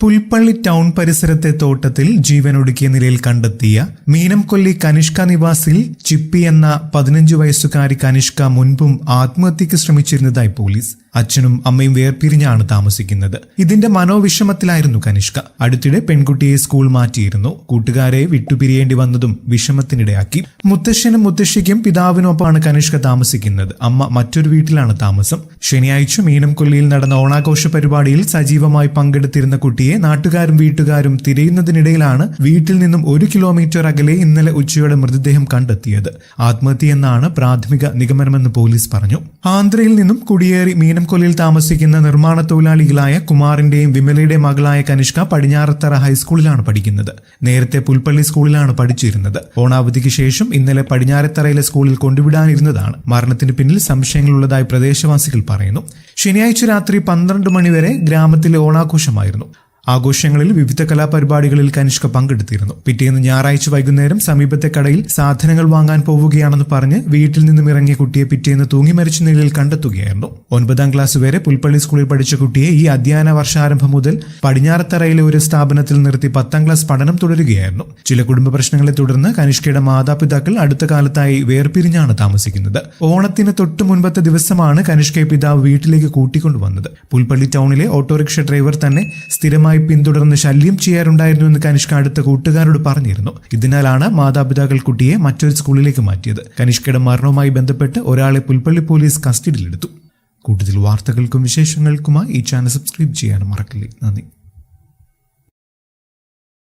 Pulpally town പരിസരത്തെ തോട്ടത്തിൽ ജീവനൊടുക്കിയ നിലയിൽ കണ്ടെത്തിയ മീനംകൊല്ലി കനിഷ്ക നിവാസിൽ ചിപ്പി എന്ന പതിനഞ്ചു വയസ്സുകാരി കനിഷ്ക മുൻപും ആത്മഹത്യക്ക് ശ്രമിച്ചിരുന്നതായി പോലീസ്. അച്ഛനും അമ്മയും വേർപിരിഞ്ഞാണ് താമസിക്കുന്നത്. ഇതിന്റെ മനോവിഷമത്തിലായിരുന്നു കനിഷ്ക. അടുത്തിടെ പെൺകുട്ടിയെ സ്കൂൾ മാറ്റിയിരുന്നു. കൂട്ടുകാരെ വിട്ടുപിരിയേണ്ടി വന്നതും വിഷമത്തിനിടയാക്കി. മുത്തശ്ശനും മുത്തശ്ശിക്കും പിതാവിനൊപ്പമാണ് കനിഷ്ക താമസിക്കുന്നത്. അമ്മ മറ്റൊരു വീട്ടിലാണ് താമസം. ശനിയാഴ്ച മീനം മീനംകൊല്ലിയിൽ നടന്ന ഓണാഘോഷ പരിപാടിയിൽ സജീവമായി പങ്കെടുത്തിരുന്ന കുട്ടിയെ നാട്ടുകാരും വീട്ടുകാരും തിരയുന്നതിനിടയിലാണ് വീട്ടിൽ നിന്നും ഒരു കിലോമീറ്റർ അകലെ ഇന്നലെ ഉച്ചയോടെ മൃതദേഹം കണ്ടെത്തിയത്. ആത്മഹത്യയെന്നാണ് പ്രാഥമിക നിഗമനമെന്ന് പോലീസ് പറഞ്ഞു. ആന്ധ്രയിൽ നിന്നും കുടിയേറി മീനംകൊല്ലിയിൽ താമസിക്കുന്ന നിർമ്മാണ തൊഴിലാളികളായ കുമാറിന്റെയും വിമലയുടെ മകളായ കനിഷ്ക പടിഞ്ഞാറത്തറ ഹൈസ്കൂളിലാണ് പഠിക്കുന്നത് നേരത്തെ പുൽപ്പള്ളി സ്കൂളിലാണ് പഠിച്ചിരുന്നത് ഓണാവധിക്ക് ശേഷം ഇന്നലെ പടിഞ്ഞാറത്തറയിലെ സ്കൂളിൽ കൊണ്ടുവിടാനിരുന്നതാണ് മരണത്തിന് പിന്നിൽ സംശയങ്ങളുള്ളതായി പ്രദേശവാസികൾ പറയുന്നു ശനിയാഴ്ച രാത്രി പന്ത്രണ്ട് മണിവരെ ഗ്രാമത്തിലെ ഓണാഘോഷമായിരുന്നു ആഘോഷങ്ങളിൽ വിവിധ കലാപരിപാടികളിൽ കനിഷ്ക പങ്കെടുത്തിരുന്നു. പിറ്റേന്ന് ഞായറാഴ്ച വൈകുന്നേരം സമീപത്തെ കടയിൽ സാധനങ്ങൾ വാങ്ങാൻ പോവുകയാണെന്ന് പറഞ്ഞ് വീട്ടിൽ നിന്നും ഇറങ്ങിയ കുട്ടിയെ പിറ്റേന്ന് തൂങ്ങി മരിച്ച നിലയിൽ കണ്ടെത്തുകയായിരുന്നു. ഒൻപതാം ക്ലാസ് വരെ പുൽപ്പള്ളി സ്കൂളിൽ പഠിച്ച കുട്ടിയെ ഈ അധ്യയന വർഷാരംഭം മുതൽ പടിഞ്ഞാറത്തറയിലെ ഒരു സ്ഥാപനത്തിൽ നിർത്തി പത്താം ക്ലാസ് പഠനം തുടരുകയായിരുന്നു. ചില കുടുംബ പ്രശ്നങ്ങളെ തുടർന്ന് കനിഷ്കയുടെ മാതാപിതാക്കൾ അടുത്ത കാലത്തായി വേർപിരിഞ്ഞാണ് താമസിക്കുന്നത്. ഓണത്തിന് തൊട്ടു മുൻപത്തെ ദിവസമാണ് കനിഷ്കയെ പിതാവ് വീട്ടിലേക്ക് കൂട്ടിക്കൊണ്ടുവന്നത്. പുൽപ്പള്ളി ടൗണിലെ ഓട്ടോറിക്ഷ ഡ്രൈവർ തന്നെ സ്ഥിരമായി പിന്തുടർന്ന് ശല്യം ചെയ്യാറുണ്ടായിരുന്നു എന്ന് കനിഷ്ക അടുത്ത കൂട്ടുകാരോട് പറഞ്ഞിരുന്നു. ഇതിനാലാണ് മാതാപിതാക്കൾ കുട്ടിയെ മറ്റൊരു സ്കൂളിലേക്ക് മാറ്റിയത്. കനിഷ്കയുടെ മരണവുമായി ബന്ധപ്പെട്ട് ഒരാളെ പുൽപ്പള്ളി പോലീസ് കസ്റ്റഡിയിലെടുത്തു. കൂടുതൽ വാർത്തകൾക്കും വിശേഷങ്ങൾക്കുമായി ഈ ചാനൽ സബ്സ്ക്രൈബ് ചെയ്യാനും മറക്കില്ലേ. നന്ദി.